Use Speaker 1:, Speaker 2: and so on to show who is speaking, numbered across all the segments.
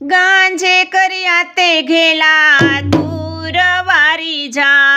Speaker 1: ગાંજે કર્યા તે ઘેલા દૂર વારી જા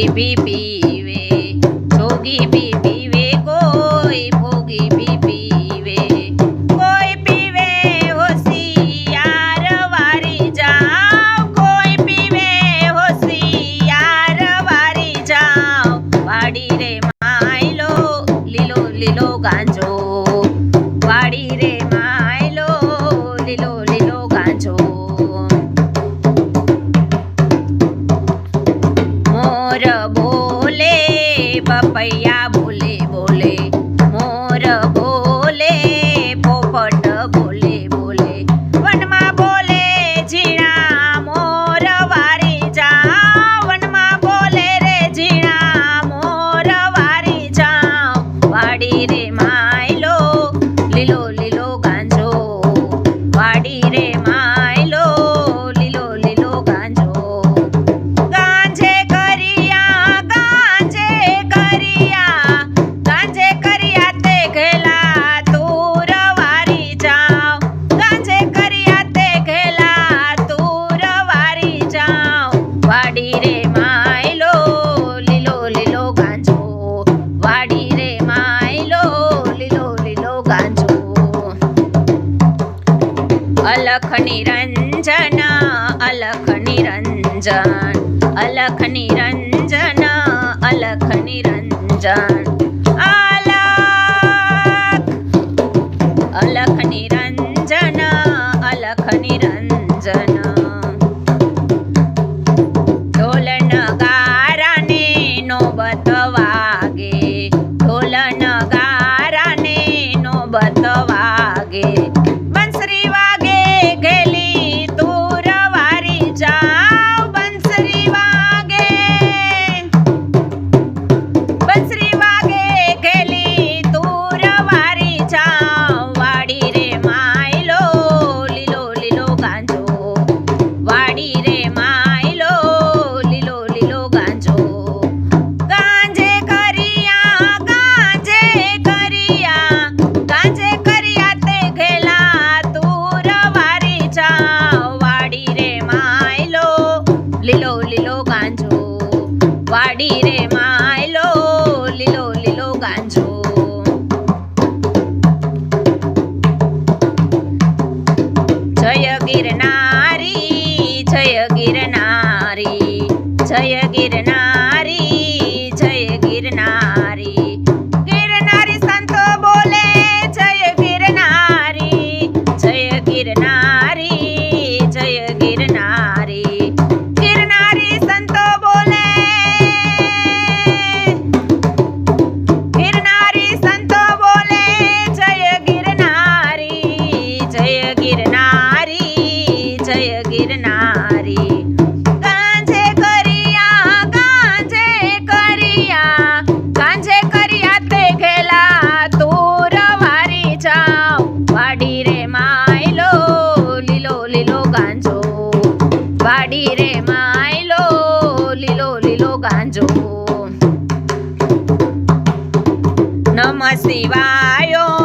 Speaker 1: ભોગી બી પીવે, ભોગી બી પીવે, કોઈ ભોગી બી પીવે. કોઈ પીવે હોશિયાર વારી જાઓ કોઈ પીવે હોશિયાર વારી જાઓ વાડી માયલો, લીલો લીલો ગાંજો અલખ નિરંજન અલખ નિરંજન અલખ નિરંજન અલખ નિરંજન. જય ગિરનાર. ગાંજો. વાડી રે માયલો લીલો લીલો ગાંજો. નમ શિવાયો.